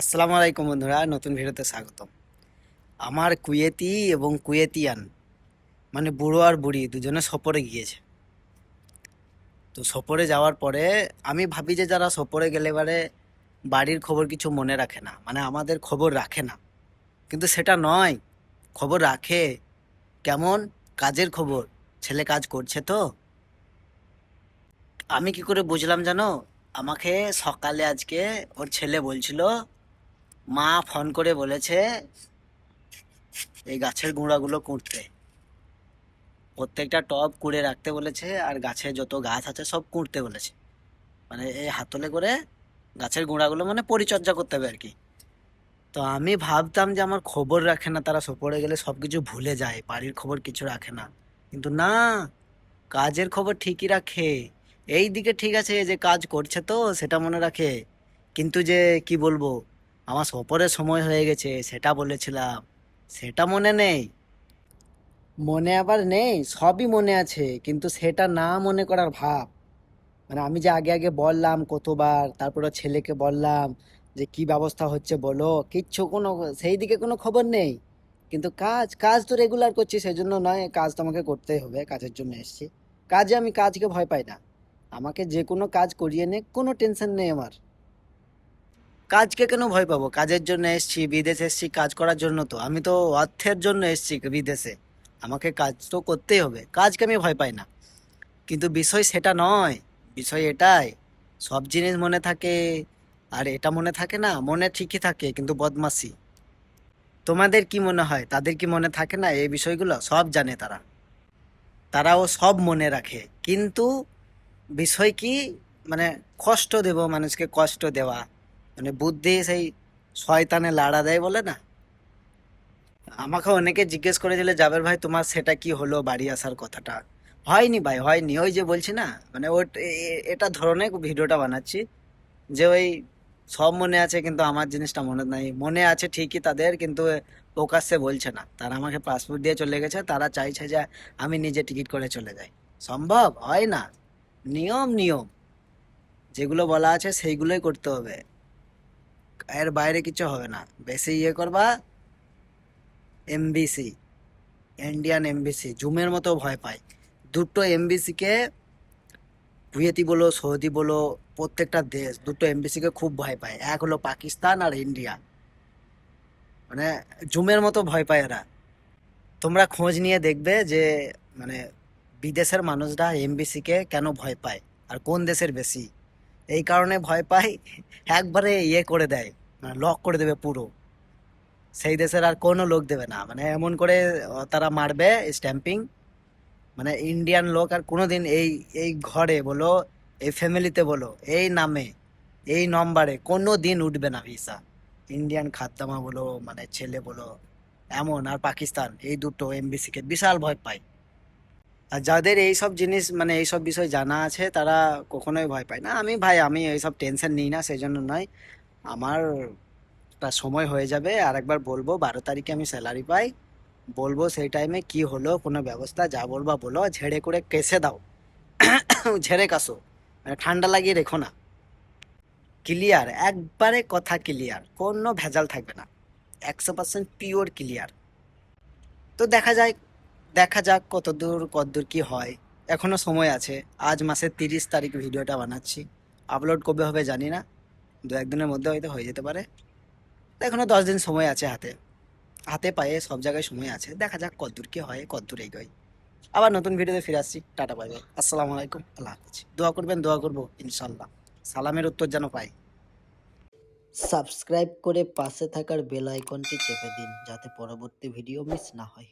আসসালামু আলাইকুম বন্ধুরা, নতুন ভিডিওতে স্বাগতম। আমার কুয়েতি এবং কুয়েতিয়ান মানে বুড়ো আর বুড়ি দুজনে সফরে গিয়েছে। তো সফরে যাওয়ার পরে আমি ভাবি যে যারা সফরে গেলে এবারে বাড়ির খবর কিছু মনে রাখে না মানে আমাদের খবর রাখে না। কিন্তু সেটা নয়, খবর রাখে। কেমন? কাজের খবর, ছেলে কাজ করছে তো। আমি কি করে বুঝলাম জানো? আমাকে সকালে আজকে ওর ছেলে বলছিল মা ফোন করে বলেছে এই গাছের গুঁড়াগুলো কুঁড়তে প্রত্যেকটা টব কুড়ে রাখতে বলেছে আর গাছে যত গাছ আছে সব কুঁড়তে বলেছে। মানে এই হাতলে করে গাছের গুঁড়াগুলো মানে পরিচর্যা করতে হবে আর কি। তো আমি ভাবতাম যে আমার খবর রাখে না, তারা সপরে গেলে সব কিছু ভুলে যায়, বাড়ির খবর কিছু রাখে না। কিন্তু না, কাজের খবর ঠিকই রাখে। এই দিকে ঠিক আছে যে কাজ করছে তো, সেটা মনে রাখে। কিন্তু যে কি বলব আমার সফরের সময় হয়ে গেছে, সেটা বলেছিলাম। সেটা মনে নেই? মনে আবার নেই? সবই মনে আছে, কিন্তু সেটা না মনে করার ভাব। মানে আমি যে আগে আগে বললাম কতবার, তারপরে ছেলেকে বললাম যে, কি ব্যবস্থা হচ্ছে বলো? কিচ্ছু কোনো, সেই দিকে কোনো খবর নেই। কিন্তু কাজ কাজ তো রেগুলার করছি সেই জন্য নয়, কাজ তো আমাকে করতেই হবে, কাজের জন্য এসেছি। কাজে আমি কাজকে ভয় পাই না। আমাকে যে কোনো কাজ করিয়ে নে, কোনো টেনশন নেই আমার। কাজকে কেন ভয় পাবো? কাজের জন্য এসেছি, বিদেশে এসেছি, কাজ করার জন্য তো। আমি তো অর্থের জন্য এসেছি বিদেশে। আমাকে কাজ তো করতেই হবে। কাজকে আমি ভয় পাই না। কিন্তু বিষয় সেটা নয়। বিষয় এটাই। সব জিনিস মনে থাকে। আর এটা মনে থাকে না, মনে ঠিকই থাকে, কিন্তু বদমাসি তোমাদের কি মনে হয়? তাদের কি মনে থাকে না এই বিষয়গুলো? সব জানে তারা। তারাও সব মনে রাখে। কিন্তু বিষয় কি? মানে কষ্ট দেব, মানুষকে কষ্ট দেওয়া। মানে বুদ্ধি সেই শয়তানে লাড়া দেয় বলে না? আমাকে অনেকে জিজ্ঞেস করেছিল, জাবের ভাই, তোমার সেটা কি হলো বাড়ি আসার কথাটা? হয়নি ভাই, হয়নি। ওই যে বলছি না মানে ওই এটা ধরনের ভিডিওটা বানাচ্ছি, যে ওই সব মনে আছে, কিন্তু আমার জিনিসটা মনে নাই। মনে আছে ঠিকই তাদের, কিন্তু প্রকাশ্যে বলছে না। তারা আমাকে পাসপোর্ট দিয়ে চলে গেছে, তারা চাইছে যে আমি নিজে টিকিট করে চলে যাই। সম্ভব? হয় না। নিয়ম নিয়ম। যেগুলো বলা আছে সেইগুলোই করতে হবে। এর বাইরে কিছু হবে না। বেশি ইয়ে করবা এমবিসি ইন্ডিয়ান এমবিসি জুমের মতো ভয় পায়। দুটো এমবিসিকে কুয়েতি বলো, সৌদি বলো, প্রত্যেকটা দেশ দুটো এমবিসিকে খুব ভয় পায়। এক হলো পাকিস্তান আর ইন্ডিয়া। মানে জুমের মতো ভয় পায় এরা। তোমরা খোঁজ নিয়ে দেখবে যে মানে বিদেশের মানুষরা এমবিসিকে কেন ভয় পায়, আর কোন দেশের বেশি। এই কারণে ভয় পাই একবারে ইয়ে করে দেয় মানে লক করে দেবে পুরো। সেই দেশের আর কোনো লোক দেবে না মানে এমন করে তারা মারবে স্ট্যাম্পিং মানে ইন্ডিয়ান লোক আর কোনোদিন এই এই ঘরে বলো, এই ফ্যামিলিতে বলো, এই নামে, এই নম্বরে কোনো দিন উঠবে না ভিসা ইন্ডিয়ান খাদ্দামা বলো মানে ছেলে বলো, এমন আর পাকিস্তান, এই দুটো এমবিসিকে বিশাল ভয় পায়। আর যাদের এই সব জিনিস মানে এই সব বিষয় জানা আছে, তারা কখনোই ভয় পায় না। আমি ভাই, আমি এইসব টেনশন নিই না সেই জন্য নয়। আমার একটা সময় হয়ে যাবে আর একবার বলব, বারো তারিখে আমি স্যালারি পাই। বলব সেই টাইমে কি হলো, কোনো ব্যবস্থা, যা বলবা বলো ঝেড়ে করে কেসে দাও। ঝেড়ে কাশো মানে ঠান্ডা লাগিয়ে রেখো না। ক্লিয়ার একবারে কথা ক্লিয়ার কোনো ভেজাল থাকবে না। একশো পার্সেন্ট পিওর ক্লিয়ার তো দেখা যায় দেখা যাক কত দূর কতদূর কি হয়। এখনও সময় আছে। আজ মাসের তিরিশ তারিখ ভিডিওটা বানাচ্ছি। আপলোড কবে হবে জানি না। দু একদিনের মধ্যে হয়তো হয়ে যেতে পারে। তো এখনও দশ দিন সময় আছে হাতে। হাতে পায়ে সব জায়গায় সময় আছে। দেখা যাক কতদূর কি হয় কতদূর এগোয়। আবার নতুন ভিডিওতে ফিরে আসছি। টাটা, বাই আসসালামু আলাইকুম। আল্লাহ হাফিজ। দোয়া করবেন, দোয়া করব ইনশাল্লাহ সালামের উত্তর যেন পাই। সাবস্ক্রাইব করে পাশে থাকার বেল আইকনটি চেপে দিন, যাতে পরবর্তী ভিডিও মিস না হয়।